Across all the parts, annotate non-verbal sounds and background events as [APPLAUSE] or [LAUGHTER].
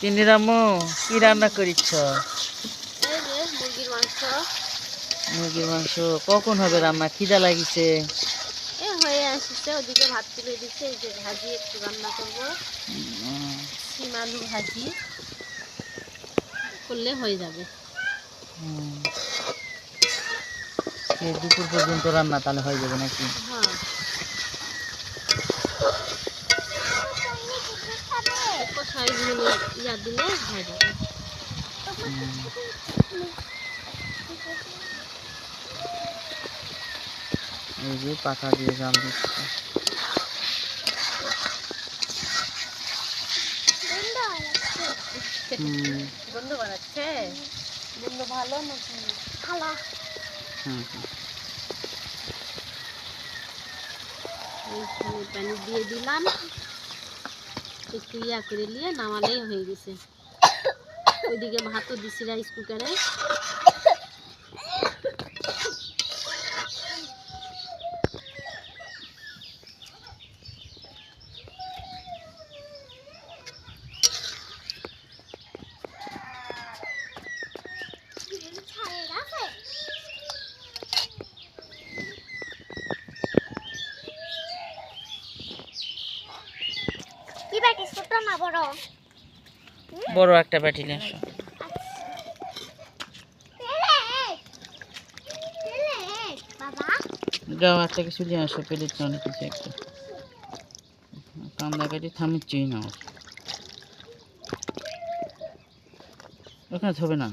তিন্নির আম্মু কি রান্না মুরগির মাংস। কখন হবে রান্না? খিদা লাগিছে। ভাত তুলে দিচ্ছে একটু রান্না করব আলু ভাজি করলে হয়ে যাবে। দুপুর পর্যন্ত রান্না তাহলে হয়ে যাবে নাকি? ইয়া দিলে হয়ে যাবে এই যে পাতা দিয়ে জাল দিচ্ছে। বানাচ্ছে বন্ধু ভালো নাকি ভালো হুম, হুম। পানি দিয়ে দিলাম। একটু ইয়া করে নিয়ে নামালেই হয়ে গেছে ওইদিকে ভাতও দিছি রাইস কুকারে কি বাটি ছোট না বড় বড় একটা ব্যাটি নিয়ে আসো। যাও, একটা কিছু নিয়ে আসো, প্লেট অনেক কিছু একটা। কান্দা কাটি থামিচ্ছেই না। ওখানে হবে না?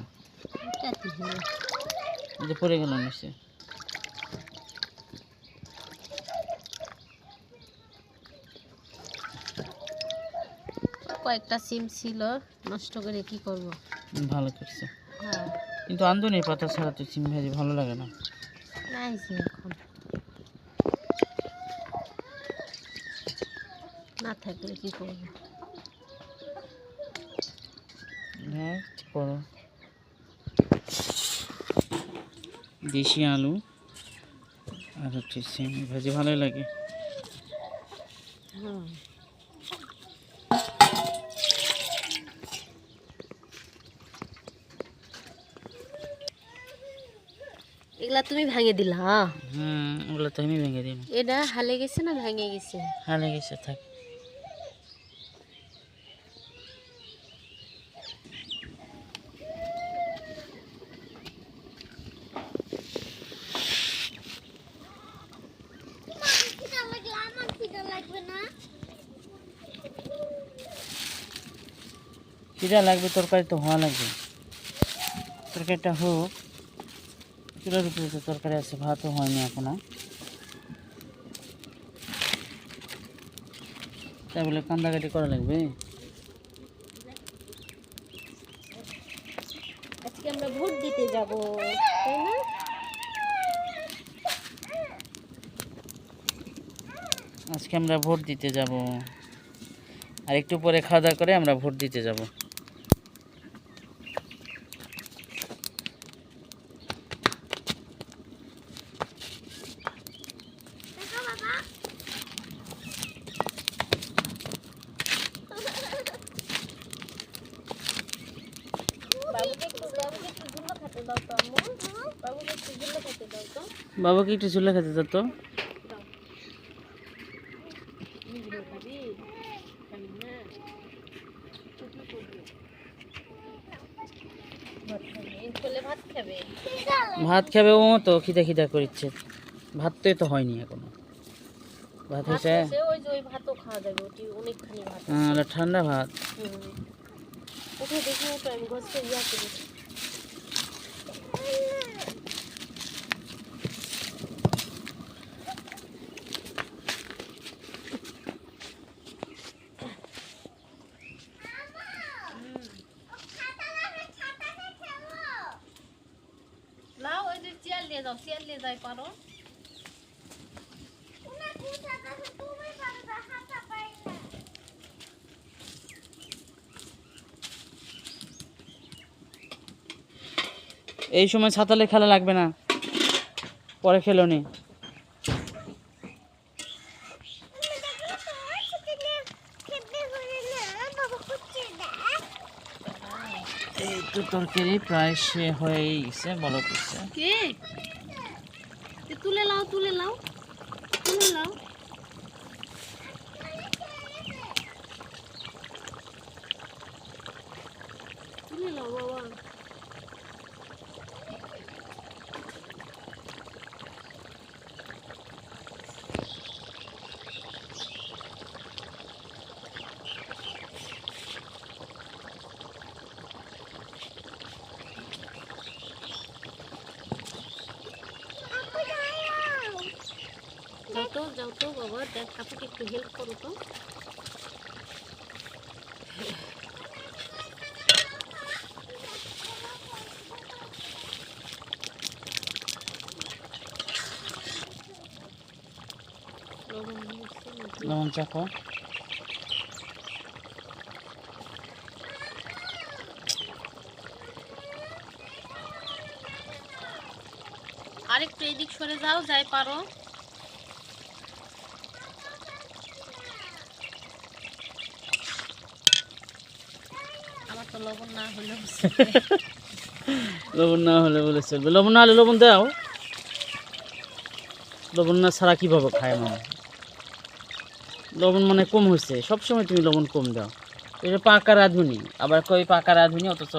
পড়ে গেল নিচে। কয়েকটা সিম ছিল নষ্ট করে কি করব? ভালো করছে। হ্যাঁ। কিন্তু আন্দোলনের পাতা ছাড়া তো সিম ভাজি ভালো লাগে না। নাই সে এখন। না থাকলে কি করব? হ্যাঁ করো। দেশি আলু আর হচ্ছে সিম ভাজি ভালোই লাগে। হ্যাঁ। এগুলা তুমি ভাঙে দিলা? হুম ওগুলো তো আমি ভেঙে দিই এটা হালে গেছে না ভেঙে গেছে? ভালো গেছে থাক। কিরা লাগবে তরকারি তো হওয়া লাগবে। তরকারিটা হোক। চুলার উপরে তো তরকারি আছে ভাতও হয়নি এখনও। তাই বলে কান্দাকাটি করা লাগবে? আজকে আমরা ভোট দিতে যাব তাই না? আজকে আমরা ভোট দিতে যাব। আর একটু পরে খাওয়া দাওয়া করে আমরা ভোট দিতে যাব দেখো বাবা বাবুকে একটু বাবুকে একটু গুলো খেতে দাও তো আম্মু বাবুকে একটু গুলো খেতে দাও তো বাবাকে একটু চুলা খেতে দাও তো ভাত খাবে ও তো খিদা খিদা করছে ভাত তো তো হয়নি এখনও। ভাত হয়েছে? ভাত হ্যাঁ, ওটা ঠান্ডা ভাত। দেখি আমি ঘষতে ইয়া করি লাও ওই যে চেয়ার নিয়ে যাও চেয়ার নিয়ে যাই পারো এই সময় ছাতালে খেলা লাগবে না। পরে খেলো নি তো তরকারি প্রায় সে হয়ে গেছে বলো কে তুলে লাও তুলে লাও তুলে লাও তুলে লাও বাবা যাও তো বাবা দেখ আপুকে একটু হেল্প করো তো? লবণ চাকো আরেকটু এদিক সরে যাও যাই পারো লবণ না হলেও [LAUGHS] লবণ না হলে বলে চলবে। লবণ না হলে লবণ দাও। লবণ না ছাড়া কীভাবে খায় মামা লবণ মানে কম হয়েছে সবসময় তুমি লবণ কম দাও। এটা পাকা রাঁধুনি। আবার কই পাকা রাঁধুনি অথচ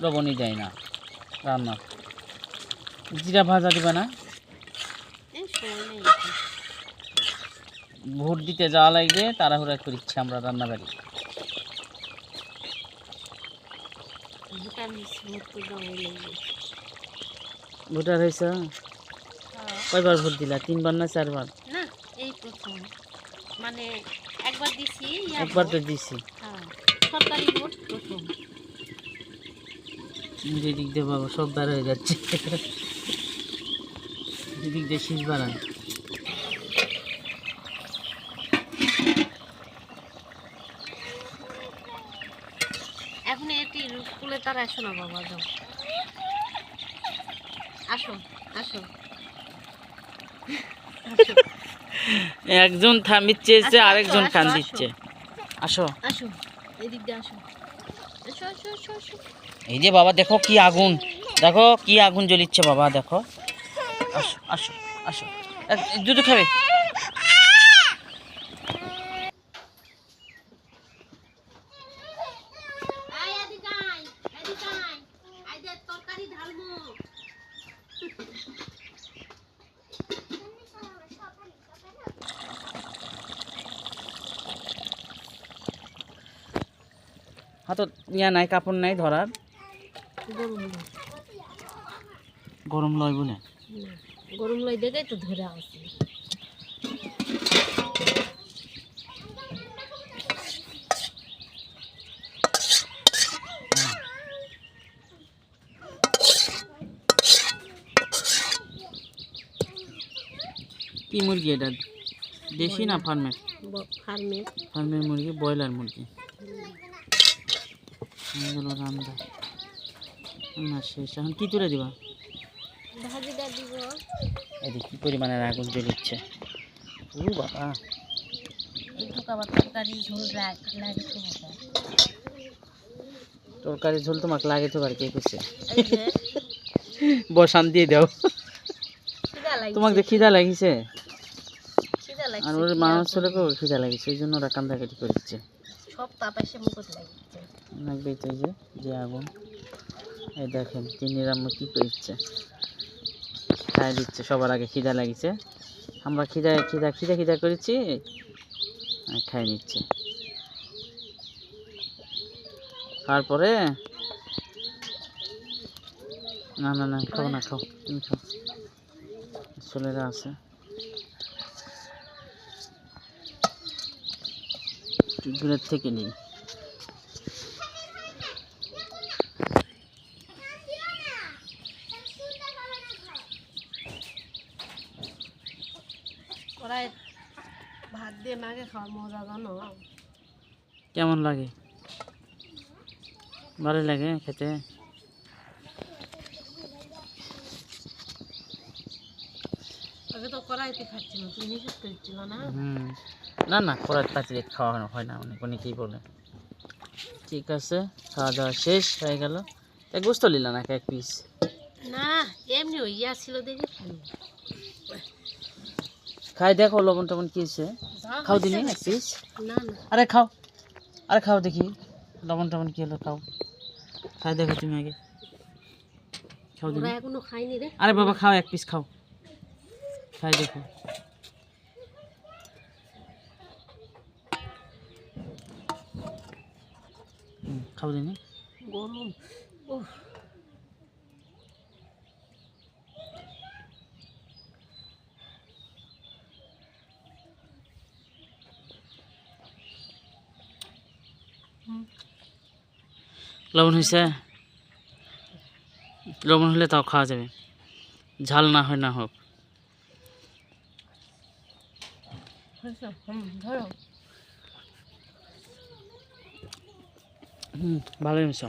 লবণই দেয় না। রান্না। জিরা ভাজা দিবা না। ভোট দিতে যাওয়া লাগবে তাড়াহুড়া করিচ্ছে আমরা রান্নাবাড়ি ভুটান ভর্তি দেওয়া লাগবে ভোটার হয়েছে? কয়বার ভোট দিলা? তিনবার না চারবার? না এই প্রথম। মানে একবার দিছি একবার তো দিছি। হ্যাঁ, সরকারি ভোট প্রথম। যেদিক দিয়ে বাবা সব বার হয়ে যাচ্ছে। যেদিক দিয়ে শীষ বাড়ান এখন এটি স্কুলে তার আসো না বাবা যাও। আসো আসো। একজন থামিচ্ছে আসো, আরেকজন কান দিচ্ছে আসো। আসো। এদিক দিয়ে আসো। এই যে বাবা দেখো কি আগুন। দেখো কি আগুন জ্বলিচ্ছে বাবা দেখো। আসো আসো আসো। দুধ খাবে। হাতত ইয়া নাই কাপড় নাই ধরার। গরম লয় বলে না, গরম লই দেখে তো ধরে আসি কি মুরগি এটা? দেশি না ফার্মের? ফার্মে ফার্মের মুরগি ব্রয়লার মুরগি। এগুলো না শেষ। এখন কি তুলে দিবা? ভাজিটা দিব। কি পরিমাণের আগুন জ্বলিচ্ছে ও বাবা। তরকারি ঝোল তোমাকে লাগে তো আর কে করছে বসান দিয়ে দাও। তোমাকে যে খিদা লাগিছে। আর ওর মানুষ ছেলেকেও খিদা লাগিছে ওই জন্য ওরা কান্দাকাটি করছে সব মুখত লাগছে তো এই যে যে আগুন। এই দেখেন তিনির আম্মু কি করছে। খাই দিচ্ছে, সবার আগে খিদা লাগিছে। আমরা খিদা খিদা খিদা খিদা করেছি খাই নিচ্ছে। তারপরে না না না, খাও না, খাও, তুমি খাও। ছেলেরা আছে। দূরের থেকে নিই দিয়ে খাওয়ার মজা জানো? কেমন লাগে? ভালো লাগে খেতে? আগে তো কড়াইতে খাচ্ছিল তুমি নিষেধ করছিল না? না না কড়াই পাতিলে খাওয়া হয় না হয় না অনেক বলে? ঠিক আছে খাওয়া দাওয়া শেষ হয়ে গেল। এক বস্তা নিলা নাকি এক পিস না এমনি ইয়া ছিল দেখে। খাই দেখো লবণ টবণ কি হয়েছে? খাও দিনি এক পিস না না। আরে খাও। আরে খাও দেখি। লবণ টবণ কি হলো খাও। খাই দেখো তুমি আগে। খাও দিনি ওরা এখনও খাইনি রে। আরে বাবা খাও এক পিস খাও। খাই দেখো। খাও দিনি গরম। লবণ হয়েছে লবণ হলে তাও খাওয়া যাবে। ঝাল না হয় না হোক ভালো হুম ভালোই মিশো